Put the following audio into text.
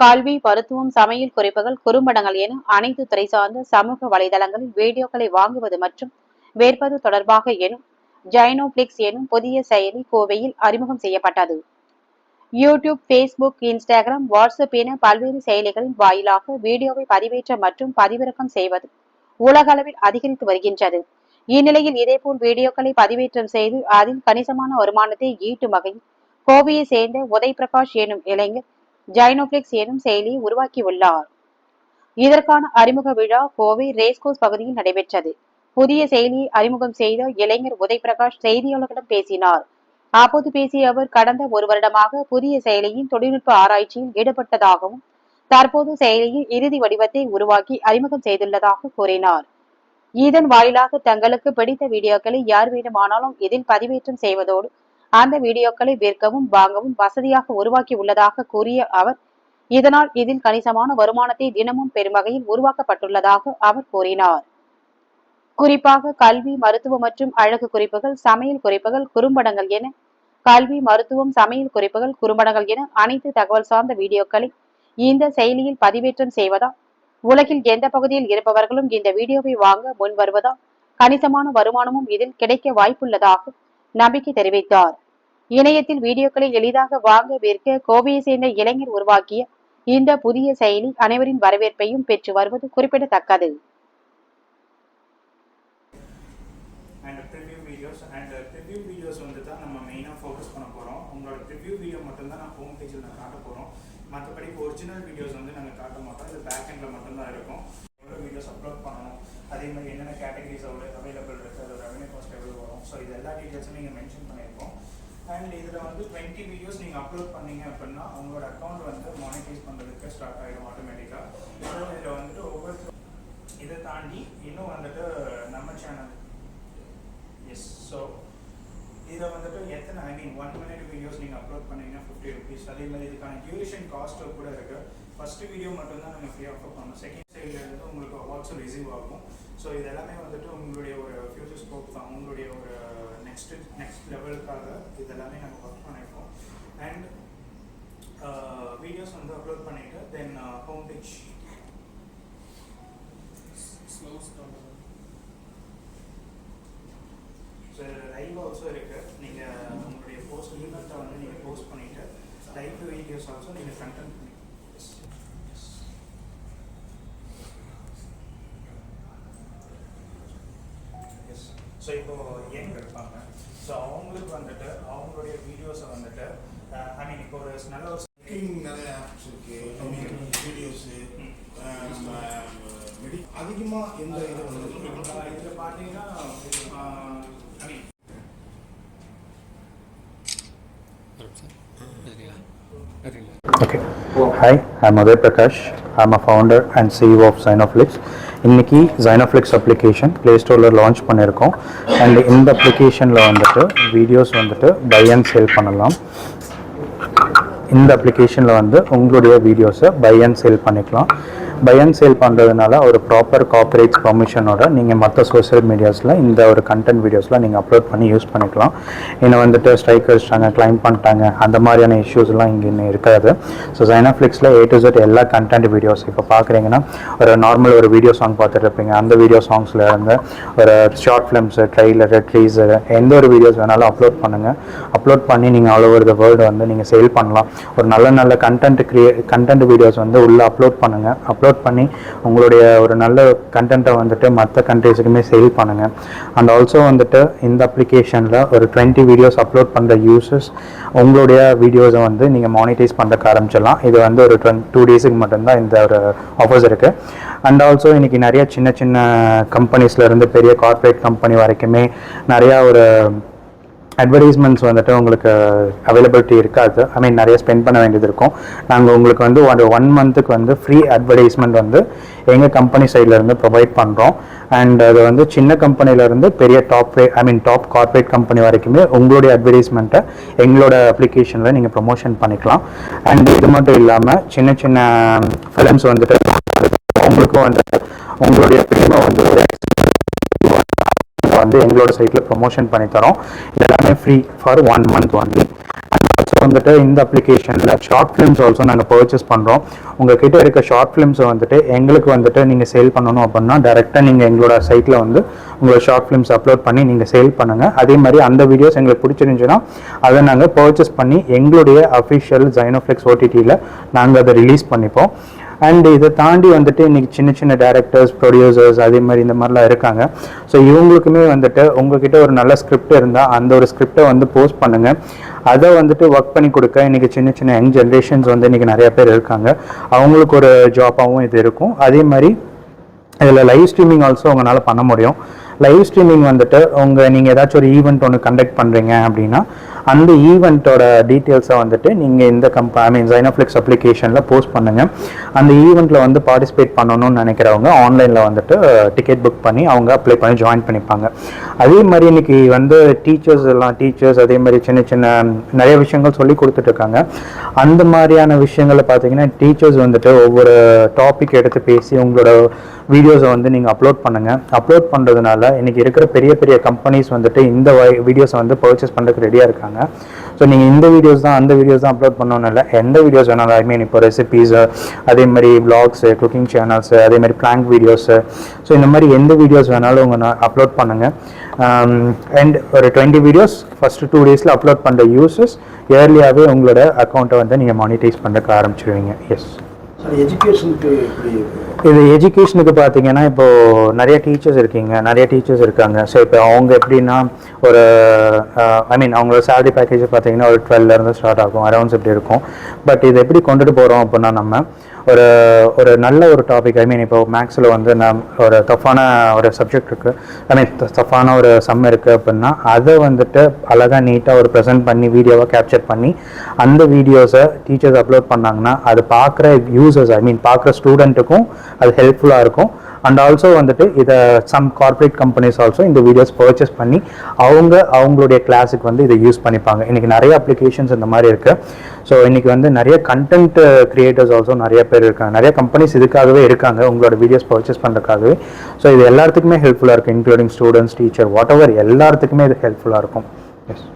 கல்வி மருத்துவம் சமையல் குறிப்புகள் குறும்படங்கள் என அனைத்து துறை சார்ந்த சமூக வலைதளங்களில் வீடியோக்களை வாங்குவது மற்றும் விற்பது தொடர்பாக எனும் ஜைனோபிளிக்ஸ் எனும் புதிய செயலி கோவையில் அறிமுகம் செய்யப்பட்டது. யூடியூப் ஃபேஸ்புக் இன்ஸ்டாகிராம் வாட்ஸ்அப் என பல்வேறு செயலிகளின் வாயிலாக வீடியோவை பதிவேற்ற மற்றும் பதிவிறக்கம் செய்வது உலகளவில் அதிகரித்து வருகின்றது. இந்நிலையில் இதேபோல் வீடியோக்களை பதிவேற்றம் செய்து அதில் கணிசமான வருமானத்தை ஈட்டும் வகையில் கோவையை சேர்ந்த உதய் பிரகாஷ் எனும் இளைஞர் ஜைனோபிளிக்ஸ் எனும் செயலியை உருவாக்கியுள்ளார். இதற்கான அறிமுக விழா கோவை ரேஸ்கோஸ் பகுதியில் நடைபெற்றது. புதிய செயலியை அறிமுகம் செய்த இளைஞர் உதய் பிரகாஷ் செய்தியாளர்களிடம் பேசினார். அப்போது பேசிய அவர் கடந்த ஒரு வருடமாக புதிய செயலியின் தொழில்நுட்ப ஆராய்ச்சியில் ஈடுபட்டதாகவும் தற்போது செயலியின் இறுதி வடிவத்தை உருவாக்கி அறிமுகம் செய்துள்ளதாக கூறினார். இதன் வாயிலாக தங்களுக்கு பிடித்த வீடியோக்களை யார் வேண்டுமானாலும் இதில் பதிவேற்றம் செய்வதோடு அந்த வீடியோக்களை விற்கவும் வாங்கவும் வசதியாக உருவாக்கி உள்ளதாக கூறிய அவர் இதனால் இதில் கணிசமான வருமானத்தை தினமும் பெறும் வகையில் உருவாக்கப்பட்டுள்ளதாக அவர் கூறினார். குறிப்பாக கல்வி மருத்துவம் மற்றும் அழகு குறிப்புகள் சமையல் குறிப்புகள் குறும்படங்கள் என கல்வி மருத்துவம் சமையல் குறிப்புகள் குறும்படங்கள் என அனைத்து தகவல் சார்ந்த வீடியோக்களை இந்த செயலியில் பதிவேற்றம் செய்வதால் உலகில் எந்த பகுதியில் இருப்பவர்களும் இந்த வீடியோவை வாங்க முன் வருவதால் கணிசமான வருமானமும் இதில் கிடைக்க வாய்ப்புள்ளதாக நம்பிக்கை தெரிவித்தார். இணையத்தில் வீடியோக்களை எளிதாக வாங்க விற்க கோவையை சேர்ந்த இளைஞர் உருவாக்கிய இந்த புதிய செயலி அனைவரின் வரவேற்பையும் பெற்று வருவது குறிப்பிடத்தக்கது. மற்றபடி ஒரிஜினல் வீடியோஸ் வந்து நாங்கள் காட்ட மாட்டோம். இது பேக் எண்டில் மட்டும்தான் இருக்கும். எவ்வளோ வீடியோஸ் அப்லோட் பண்ணணும். அதே மாதிரி என்னென்ன கேட்டகரிஸ் அவ்வளோ அவைலபிள் இருக்குது அதோட ரெவன்யூ காஸ்ட் ஸோ இது எல்லா டீட்டெயில்ஸும் நீங்கள் மென்ஷன் பண்ணியிருக்கோம். அண்ட் இதில் வந்து டுவெண்ட்டி வீடியோஸ் நீங்கள் அப்லோட் பண்ணீங்க அப்படின்னா உங்களோட அக்கௌண்ட் வந்து மானிட்டைஸ் பண்ணுறதுக்கு ஸ்டார்ட் ஆகிடும் ஆட்டோமேட்டிக்காக ஸோ இதில் வந்துட்டு ஒவ்வொரு இதை தாண்டி இன்னும் வந்துட்டு நம்ம சேனல் எஸ் ஸோ இதில் வந்துட்டு எத்தனை I mean one minute videos நீங்கள் அப்லோட் பண்ணீங்கன்னா ஃபிஃப்டி ருபீஸ் அதே மாதிரி இதுக்கான டியூரேஷன் காஸ்ட்டு கூட இருக்குது ஃபஸ்ட்டு வீடியோ மட்டும்தான் நம்ம ஃப்ரீ ஆஃபர் பண்ணோம். செகண்ட் சைடில் இருந்து உங்களுக்கு அவார்ட்ஸும் ரிசீவ் ஆகும் ஸோ இது எல்லாமே வந்துட்டு உங்களுடைய ஒரு ஃபியூச்சர் ஸ்கோப் தான். உங்களுடைய ஒரு நெக்ஸ்ட் நெக்ஸ்ட் லெவலுக்காக இது எல்லாமே நம்ம ஒர்க் பண்ணியிருக்கோம் அண்ட் வீடியோஸ் வந்து அப்லோட் பண்ணிவிட்டு then home page so live also இருக்கு. நீங்கள் உங்களுடைய போஸ்ட் ஈவெண்ட்டை வந்து நீங்கள் போஸ்ட் பண்ணிட்டு லைவ் வீடியோஸ் ஆல்சோ நீங்கள் கண்டென்ட் பண்ணி எஸ் ஸோ இப்போ யங் இருப்பாங்க ஸோ அவங்களுக்கு வந்துட்டு அவங்களுடைய வீடியோஸை வந்துட்டு ஐ மீன் இப்போ ஒரு நல்ல ஒரு நிறைய ஆப்ஸ் இருக்கு வீடியோஸு அதிகமாக எந்த இது வந்து இதில் பார்த்தீங்கன்னா ஐ மீன் Okay. Hi, I'm Uday Prakash. I'm a founder and CEO of Zynoflix. இன்றைக்கி ஜைனோஃப்ளிக்ஸ் அப்ளிகேஷன் ப்ளே ஸ்டோரில் லான்ச் பண்ணியிருக்கோம். அண்ட் இந்த அப்ளிகேஷனில் வந்துட்டு வீடியோஸ் வந்துட்டு பை அண்ட் சேல் பண்ணலாம். இந்த அப்ளிகேஷனில் வந்து உங்களுடைய வீடியோஸை பை அண்ட் சேல் பண்ணிக்கலாம். பை அண்ட் சேல் பண்ணுறதுனால ஒரு ப்ராப்பர் காப்பரேட் பர்மிஷனோட நீங்கள் மற்ற சோஷியல் மீடியாஸில் இந்த ஒரு கண்டென்ட் வீடியோஸ்லாம் நீங்கள் அப்லோட் பண்ணி யூஸ் பண்ணிக்கலாம். இன்னும் வந்துட்டு ஸ்ட்ரைக் வச்சிட்டாங்க கிளைம் பண்ணிட்டாங்க அந்த மாதிரியான இஷ்யூஸ்லாம் இங்கே இன்னும் இருக்காது. ஸோ சைனாஃப்ளிக்ஸில் ஏ டு ஜெட் எல்லா கண்டென்ட் வீடியோஸ் இப்போ பார்க்குறீங்கன்னா ஒரு நார்மல் ஒரு வீடியோ சாங் பார்த்துட்டு இருப்பீங்க அந்த வீடியோ சாங்ஸில் இருந்து ஒரு ஷார்ட் ஃபிலிம்ஸு ட்ரெய்லரு ட்ரீஸரு எந்த ஒரு வீடியோஸ் வேணாலும் அப்லோட் பண்ணுங்கள் அப்லோட் பண்ணி நீங்கள் ஆல் ஓவர் த வேர்ல்டு வந்து நீங்கள் சேல் பண்ணலாம். ஒரு நல்ல நல்ல கண்டென்ட் கிரியே கண்டென்ட் வீடியோஸ் வந்து உள்ளே அப்லோட் பண்ணுங்கள் அப்லோட் பண்ணி உங்களுடைய ஒரு நல்ல கண்டென்ட்டை வந்துட்டு மற்ற கண்ட்ரீஸுக்குமே சேல் பண்ணுங்கள் அண்ட் ஆல்சோ வந்துட்டு இந்த அப்ளிகேஷனில் ஒரு டுவெண்ட்டி வீடியோஸ் அப்லோட் பண்ணுற யூசர்ஸ் உங்களுடைய வீடியோஸை வந்து நீங்கள் மானிட்டைஸ் பண்ணுறக்கு ஆரம்பிச்சிடலாம். இது வந்து ஒரு டுவெண்ட் டூ டேஸுக்கு மட்டும்தான் இந்த ஒரு ஆஃபர்ஸ் இருக்குது அண்ட் ஆல்சோ இன்றைக்கி நிறைய சின்ன சின்ன கம்பெனிஸ்லேருந்து பெரிய கார்ப்பரேட் கம்பெனி வரைக்குமே நிறையா ஒரு அட்வர்டைஸ்மெண்ட்ஸ் வந்துட்டு உங்களுக்கு uh, அவைலபிலிட்டி இருக்காது. ஐ மீன் நிறைய ஸ்பெண்ட் பண்ண வேண்டியது இருக்கும். நாங்கள் உங்களுக்கு வந்து ஒரு ஒன் மந்த்துக்கு வந்து ஃப்ரீ அட்வர்டைஸ்மெண்ட் வந்து எங்கள் கம்பெனி சைட்லேருந்து ப்ரொவைட் பண்ணுறோம் அண்ட் அது வந்து சின்ன கம்பெனிலேருந்து பெரிய top I mean top corporate company வரைக்குமே உங்களுடைய அட்வர்டைஸ்மெண்ட்டை எங்களோட அப்ளிகேஷனில் நீங்கள் ப்ரொமோஷன் பண்ணிக்கலாம். அண்ட் இது மட்டும் இல்லாமல் சின்ன சின்ன ஃபிலிம்ஸ் வந்துட்டு உங்களுக்கும் வந்துட்டு உங்களுடைய பிரிமை வந்து ஒரு வந்து எங்களோட சைட்டில் ப்ரொமோஷன் பண்ணி தரோம் எல்லாமே free for one month only also வந்துட்டு இந்த அப்ளிகேஷனில் ஷார்ட் ஃபிலிம்ஸ் ஆல்சோ நாங்கள் பர்ச்சேஸ் பண்ணுறோம் உங்ககிட்ட இருக்க ஷார்ட் ஃபிலிம்ஸை வந்துட்டு எங்களுக்கு வந்துட்டு நீங்கள் சேல் பண்ணணும் அப்படின்னா டேரெக்டாக நீங்கள் எங்களோட சைட்டில் வந்து உங்களோட ஷார்ட் ஃபிலிம்ஸ் அப்லோட் பண்ணி நீங்கள் சேல் பண்ணுங்கள் அதே மாதிரி அந்த வீடியோஸ் எங்களுக்கு பிடிச்சிருந்துச்சுன்னா அதை நாங்கள் பர்ச்சேஸ் பண்ணி எங்களுடைய அஃபிஷியல் ஜைனோஃப்ளெக்ஸ் ஓடிடியில் நாங்கள் அதை ரிலீஸ் பண்ணிப்போம். அண்ட் இதை தாண்டி வந்துட்டு இன்னைக்கு சின்ன சின்ன டேரக்டர்ஸ் ப்ரொடியூசர்ஸ் அதே மாதிரி இந்த மாதிரிலாம் இருக்காங்க. ஸோ இவங்களுக்குமே வந்துட்டு உங்ககிட்ட ஒரு நல்ல ஸ்கிரிப்ட் இருந்தால் அந்த ஒரு ஸ்கிரிப்டை வந்து போஸ்ட் பண்ணுங்கள் அதை வந்துட்டு ஒர்க் பண்ணி கொடுக்க இன்னைக்கு சின்ன சின்ன யங் ஜென்ரேஷன்ஸ் வந்து இன்னைக்கு நிறைய பேர் இருக்காங்க. அவங்களுக்கு ஒரு ஜாப்பாகவும் இது இருக்கும். அதே மாதிரி இதில் லைவ் ஸ்ட்ரீமிங் ஆல்சோ உங்களால் பண்ண முடியும். லைவ் ஸ்ட்ரீமிங் வந்துட்டு உங்கள் நீங்கள் ஏதாச்சும் ஒரு ஈவெண்ட் ஒன்று கண்டக்ட் பண்ணுறீங்க அப்படின்னா அந்த ஈவெண்ட்டோட டீட்டெயில்ஸை வந்துட்டு நீங்கள் இந்த கம்ப ஐ மீன் சைனோஃப்ளிக்ஸ் அப்ளிகேஷனில் போஸ்ட் பண்ணுங்கள் அந்த ஈவெண்ட்டில் வந்து பார்ட்டிசிபேட் பண்ணணும்னு நினைக்கிறவங்க ஆன்லைனில் வந்துட்டு டிக்கெட் புக் பண்ணி அவங்க அப்ளை பண்ணி ஜாயின் பண்ணிப்பாங்க. அதே மாதிரி இன்றைக்கி வந்து டீச்சர்ஸ் எல்லாம் டீச்சர்ஸ் அதே மாதிரி சின்ன சின்ன நிறைய விஷயங்கள் சொல்லி கொடுத்துட்ருக்காங்க. அந்த மாதிரியான விஷயங்களை பார்த்தீங்கன்னா டீச்சர்ஸ் வந்துட்டு ஒவ்வொரு டாபிக் எடுத்து பேசி உங்களோட வீடியோஸை வந்து நீங்கள் அப்லோட் பண்ணுங்கள் அப்லோட் பண்ணுறதுனால இன்றைக்கி இருக்கிற பெரிய பெரிய கம்பெனிஸ் வந்துட்டு இந்த வீடியோஸை வந்து பர்ச்சேஸ் பண்ணுறதுக்கு ரெடியாக இருக்காங்க. ஸோ நீங்கள் இந்த வீடியோஸ் தான் அந்த வீடியோஸ் தான் அப்லோட் பண்ணணும் இல்லை. எந்த வீடியோஸ் வேணாலும் ஐ மீன் இப்போ ரெசிபீஸு அதே மாதிரி vlogs குக்கிங் சேனல்ஸு அதே மாதிரி ப்ளாங்க் வீடியோஸு ஸோ இந்த மாதிரி எந்த வீடியோஸ் வேணாலும் உங்கள் அப்லோட் பண்ணுங்கள் அண்ட் um, ஒரு டுவெண்ட்டி வீடியோஸ் ஃபஸ்ட்டு டூ டேஸில் அப்லோட் பண்ணுற யூசஸ் இயர்லியாகவே உங்களோட அக்கௌண்ட்டை வந்து நீங்கள் மானிட்டைஸ் பண்ணுறதுக்கு ஆரம்பிச்சிருவீங்க. எஸ் எஜுகேஷனுக்கு இது எஜுகேஷனுக்கு பார்த்தீங்கன்னா இப்போ நிறைய டீச்சர்ஸ் இருக்கீங்க நிறைய டீச்சர்ஸ் இருக்காங்க. ஸோ இப்போ அவங்க எப்படின்னா ஒரு ஐ மீன் அவங்களோட சேலரி பேக்கேஜ் பார்த்தீங்கன்னா ஒரு 12 ல இருந்து ஸ்டார்ட் ஆகும் அரௌண்ட்ஸ் இப்படி இருக்கும். பட் இது எப்படி கொண்டுட்டு போகிறோம் அப்படின்னா நம்ம ஒரு ஒரு நல்ல ஒரு டாபிக் ஐ மீன் இப்போ மேக்ஸில் வந்து நம் ஒரு தப்பான ஒரு சப்ஜெக்ட் இருக்குது ஐ மீன் தப்பான ஒரு சம் இருக்குது அப்படின்னா அதை வந்துட்டு அழகாக நீட்டாக ஒரு ப்ரெசென்ட் பண்ணி வீடியோவாக கேப்சர் பண்ணி அந்த வீடியோஸை டீச்சர்ஸ் அப்லோட் பண்ணாங்கன்னா அது பார்க்குற யூசர்ஸ் ஐ மீன் பார்க்குற ஸ்டூடெண்ட்டுக்கும் அது ஹெல்ப்ஃபுல்லாக இருக்கும். அண்ட் ஆல்சோ வந்துட்டு இதை சம் கார்ப்பரேட் கம்பெனிஸ் ஆல்சோ இந்த வீடியோஸ் பர்ச்சேஸ் பண்ணி அவங்க அவங்களுடைய கிளாஸுக்கு வந்து இதை யூஸ் பண்ணிப்பாங்க. இன்றைக்கி நிறைய அப்ளிகேஷன்ஸ் இந்த மாதிரி இருக்குது ஸோ இன்றைக்கி வந்து நிறைய கண்டென்ட் கிரியேட்டர்ஸ் ஆல்சோ நிறைய பேர் இருக்காங்க. நிறைய கம்பெனிஸ் இதுக்காகவே இருக்காங்க உங்களோட வீடியோஸ் பர்ச்சேஸ் பண்ணுறதுக்காகவே ஸோ இது எல்லாத்துக்குமே ஹெல்ப்ஃபுல்லாக இருக்கும் including students teacher whatever எல்லாத்துக்குமே இது ஹெல்ப்ஃபுல்லாக இருக்கும். எஸ்